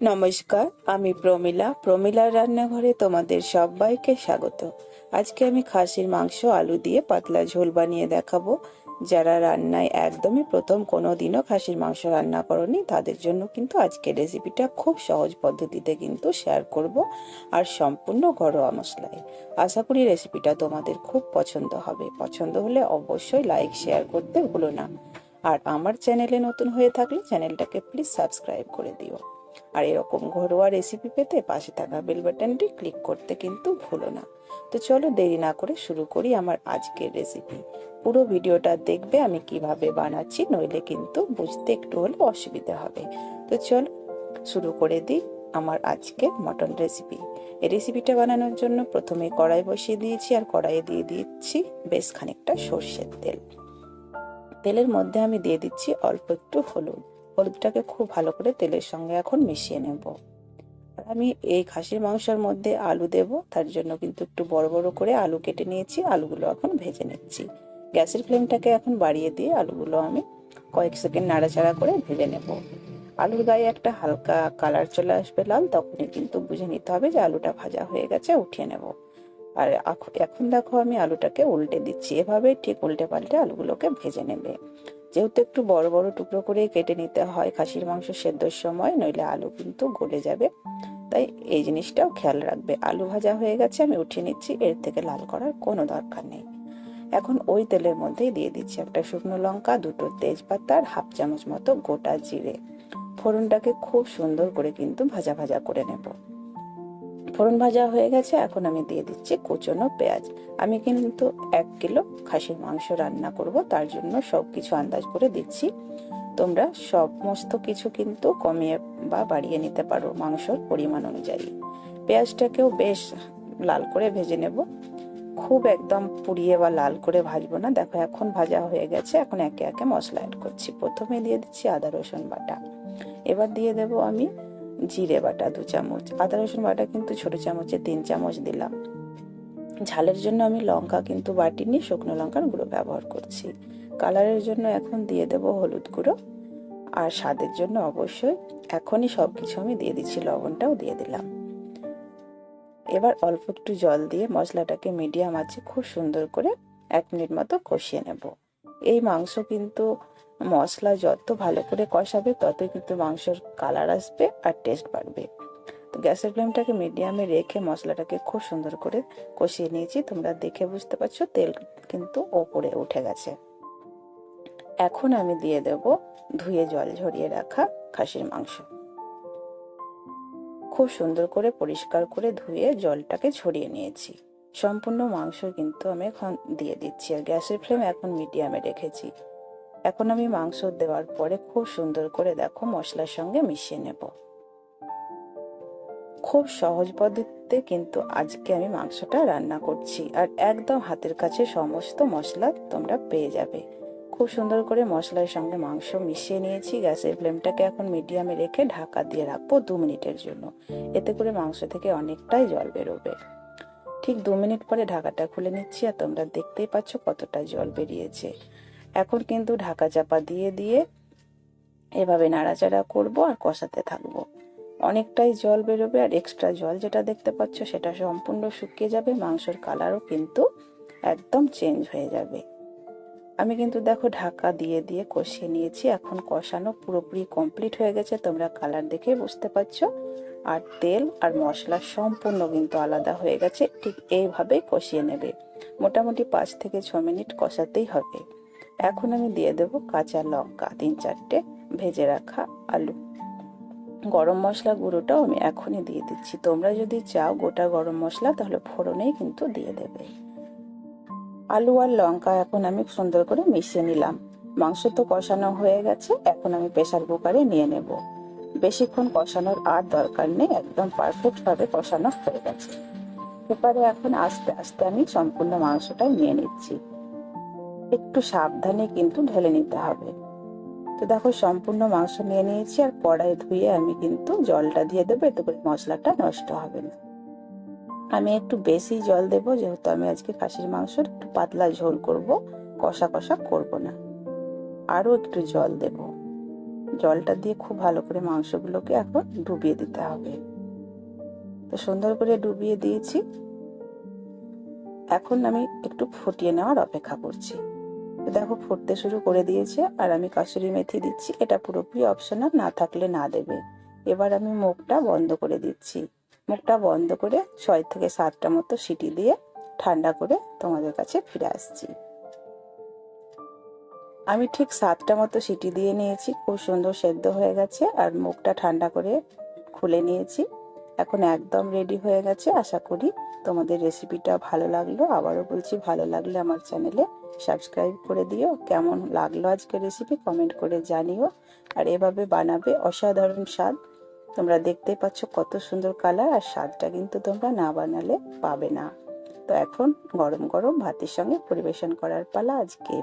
নমস্কার, আমি প্রমিলা। প্রমিলার রান্নাঘরে তোমাদের সবাইকে স্বাগত। আজকে আমি খাসির মাংস, আলু দিয়ে পাতলা ঝোল বানিয়ে দেখাবো। যারা রান্নায় একদমই প্রথম কোনো দিনও খাসির মাংস রান্না করনি, তাদের জন্য কিন্তু আজকে রেসিপিটা খুব সহজ পদ্ধতিতে কিন্তু শেয়ার করব আর সম্পূর্ণ ঘরোয়া মশলায়। আশা করি রেসিপিটা তোমাদের খুব পছন্দ হবে। পছন্দ হলে অবশ্যই লাইক শেয়ার করতে ভুলো না। আর আমার চ্যানেলে নতুন হয়ে থাকলে চ্যানেলটাকে প্লিজ সাবস্ক্রাইব করে দিও। আর এরকম ঘরোয়া রেসিপি পেতে পাশে থাকা বেল বাটনটি ক্লিক করতে কিন্তু ভুলো না। তো চলো দেরি না করে শুরু করি আমার আজকের রেসিপি পুরো ভিডিওটা দেখবে আমি কীভাবে বানাচ্ছি, নইলে কিন্তু বুঝতে একটু হলে অসুবিধা হবে। তো চলো শুরু করে দিই আমার আজকের মটন রেসিপি এই রেসিপিটা বানানোর জন্য প্রথমে কড়াই বসিয়ে দিয়েছি আর কড়াইয়ে দিয়ে দিচ্ছি বেশ খানিকটা সর্ষের তেল। তেলের মধ্যে আমি দিয়ে দিচ্ছি অল্প একটু হলুদ। হলুদটাকে খুব ভালো করে তেলের সঙ্গে এখন মিশিয়ে নেব। আর আমি এই খাসির মাংসের মধ্যে আলু দেব, তার জন্য কিন্তু একটু বড় বড় করে আলু কেটে নিয়েছি, আলুগুলো এখন ভেজে নিচ্ছি। গ্যাসের ফ্লেমটাকে এখন বাড়িয়ে দিয়ে আলুগুলো আমি কয়েক সেকেন্ড নাড়াচাড়া করে ভেজে নেব। আলুর গায়ে একটা হালকা কালার চলে আসবে লাল, তখনই কিন্তু বুঝে নিতে হবে যে আলুটা ভাজা হয়ে গেছে, উঠিয়ে নেব। আর এখন দেখো আমি আলুটাকে উল্টে দিচ্ছি। এভাবে ঠিক উল্টে পাল্টে আলুগুলোকে ভেজে নেবে। যেহেতু একটু বড় বড় টুকরো করে কেটে নিতে হয় খাসির মাংস সেদ্ধর সময়, নইলে আলু কিন্তু গলে যাবে। তাই এই জিনিসটাও খেয়াল রাখবে। আলু ভাজা হয়ে গেছে, আমি উঠিয়ে নিচ্ছি। এর থেকে লাল করার কোনো দরকার নেই। এখন ওই তেলের মধ্যেই দিয়ে দিচ্ছি একটা শুকনো লঙ্কা, দুটো তেজপাতা আর হাফ চামচ মতো গোটা জিরে। ফোড়নটাকে খুব সুন্দর করে কিন্তু ভাজা ভাজা করে নেব। ফোড়ন ভাজা হয়ে গেছে, এখন আমি দিয়ে দিচ্ছি কুচনো পেঁয়াজ। আমি কিন্তু এক কিলো খাসির মাংস রান্না করব, তার জন্য সব কিছু আন্দাজ করে দিচ্ছি। তোমরা সমস্ত কিছু কিন্তু কমিয়ে বা বাড়িয়ে নিতে পারো মাংসর পরিমাণ অনুযায়ী। পেঁয়াজটাকেও বেশ লাল করে ভেজে নেব। খুব একদম পুড়িয়ে বা লাল করে ভাজবো না। দেখো, এখন ভাজা হয়ে গেছে, এখন একে একে মশলা অ্যাড করছি। প্রথমে দিয়ে দিচ্ছি আদা রসুন বাটা। এবার দিয়ে দেব আমি জিরে বাটা দু চামচ, আদা রসুন বাটা কিন্তু ছোট চামচে তিন চামচ দিলাম। ঝালের জন্য আমি লঙ্কা কিন্তু বাটিনি, শুকনো লঙ্কার গুঁড়ো ব্যবহার করছি। কালারের জন্য এখন দিয়ে দেব হলুদ গুঁড়ো। আর স্বাদের জন্য অবশ্যই এখনই সব কিছু আমি দিয়ে দিচ্ছি, লবণটাও দিয়ে দিলাম। এবার অল্প একটু জল দিয়ে মশলাটাকে মিডিয়াম আছে খুব সুন্দর করে এক মিনিট মতো কষিয়ে নেব। এই মাংস কিন্তু মশলা যত ভালো করে কষাবে, ততই কিন্তু মাংসের কালার আসবে আর টেস্ট বাড়বে। তো গ্যাসের ফ্লেমটাকে মিডিয়ামে রেখে মশলাটাকে খুব সুন্দর করে কষিয়ে নিয়েছি। তোমরা দেখে বুঝতে পারছ তেল কিন্তু ওপরে উঠে গেছে। এখন আমি দিয়ে দেব ধুয়ে জল ঝরিয়ে রাখা খাসির মাংস। খুব সুন্দর করে পরিষ্কার করে ধুয়ে জলটাকে ছড়িয়ে নিয়েছি। সম্পূর্ণ মাংস কিন্তু আমি এখন দিয়ে দিচ্ছি। আর গ্যাসের ফ্লেম এখন মিডিয়ামে রেখেছি। এখন আমি মাংস দেওয়ার পরে খুব সুন্দর করে দেখো মশলার সঙ্গে মিশিয়ে নেব। খুব সহজ পদ্ধতিতে কিন্তু আজকে আমি মাংসটা রান্না করছি আর একদম হাতের কাছে সমস্ত মশলা তোমরা পেয়ে যাবে। খুব সুন্দর করে মশলার সঙ্গে মাংস মিশিয়ে নিয়েছি, গ্যাসের ফ্লেমটাকে এখন মিডিয়ামে রেখে ঢাকা দিয়ে রাখব দু মিনিটের জন্য। এতে করে মাংস থেকে অনেকটাই জল বেরোবে। ঠিক দু মিনিট পরে ঢাকাটা খুলে নিচ্ছি আর তোমরা দেখতেই পাচ্ছ কতটা জল বেরিয়েছে। এখন কিন্তু ঢাকা চাপা দিয়ে দিয়ে এভাবে নাড়াচাড়া করব আর কষাতে থাকব। অনেকটাই জল বেরোবে আর এক্সট্রা জল যেটা দেখতে পাচ্ছ সেটা সম্পূর্ণ শুকিয়ে যাবে, মাংসর কালারও কিন্তু একদম চেঞ্জ হয়ে যাবে। আমি কিন্তু দেখো ঢাকা দিয়ে দিয়ে কষিয়ে নিয়েছি, এখন কষানো পুরোপুরি কমপ্লিট হয়ে গেছে, তোমরা কালার দেখে বুঝতে পারছ। আর তেল আর মশলা সম্পূর্ণ কিন্তু আলাদা হয়ে গেছে, ঠিক এইভাবেই কষিয়ে নেবে। মোটামুটি পাঁচ থেকে ছ মিনিট কষাতেই হবে। এখন আমি দিয়ে দেব কাঁচা লঙ্কা, তিন চারটে ভেজে রাখা আলু। গরম মশলা গুঁড়োটাও আমি এখনই দিয়ে দিচ্ছি। তোমরা যদি চাও গোটা গরম মশলা, তাহলে ফোড়নেই কিন্তু দিয়ে দেবে। আলু আর লঙ্কা এখন আমি সুন্দর করে মিশিয়ে নিলাম। মাংস তো কষানো হয়ে গেছে, এখন আমি প্রেশার কুকারে নিয়ে নেব। বেশিক্ষণ কষানোর আর দরকার নেই, একদম পারফেক্ট ভাবে কষানো হয়ে গেছে। কুকারে এখন আস্তে আস্তে আমি সম্পূর্ণ মাংসটা নিয়ে নিচ্ছি। একটু সাবধানে কিন্তু ঢেলে নিতে হবে। তো দেখো, সম্পূর্ণ মাংস নিয়ে নিয়েছি আর কড়াই ধুয়ে আমি কিন্তু জলটা দিয়ে দেবো, এতে করে মশলাটা নষ্ট হবে না। আমি একটু বেশি জল দেব, যেহেতু আমি আজকে খাসির মাংসর একটু পাতলা ঝোল করব, কষা কষা করব না। আরও একটু জল দেব। জলটা দিয়ে খুব ভালো করে মাংসগুলোকে এখন ডুবিয়ে দিতে হবে। তো সুন্দর করে ডুবিয়ে দিয়েছি। এখন আমি একটু ফুটিয়ে নেওয়ার অপেক্ষা করছি। দেখো, ফুটতে শুরু করে দিয়েছে আর আমি কাসুরি মেথি দিচ্ছি। এটা পুরোপুরি অপশনাল না থাকলে না দেবে। এবার আমি মুখটা বন্ধ করে দিচ্ছি। মুখটা বন্ধ করে ছয় থেকে সাতটা মতো সিটি দিয়ে ঠান্ডা করে তোমাদের কাছে ফিরে আসছি। আমি ঠিক সাতটা মতো সিটি দিয়ে নিয়েছি। খুব সুন্দর সেদ্ধ হয়ে গেছে আর মুখটা ঠান্ডা করে খুলে নিয়েছি। এখন একদম রেডি হয়ে গেছে। আশা করি তোমাদের রেসিপিটা ভালো লাগল। আবারও বলছি, ভালো লাগলে আমার চ্যানেলে সাবস্ক্রাইব করে দিও। কেমন লাগল আজকে রেসিপি কমেন্ট করে জানিও। আর এভাবে বানাবে অসাধারণ স্বাদ। তোমরা দেখতে পাচ্ছ কত সুন্দর কালার আর স্বাদটা কিন্তু তোমরা না বানালে পাবে না। তো এখন গরম গরম ভাতের সঙ্গে পরিবেশন করার পালা আজকে।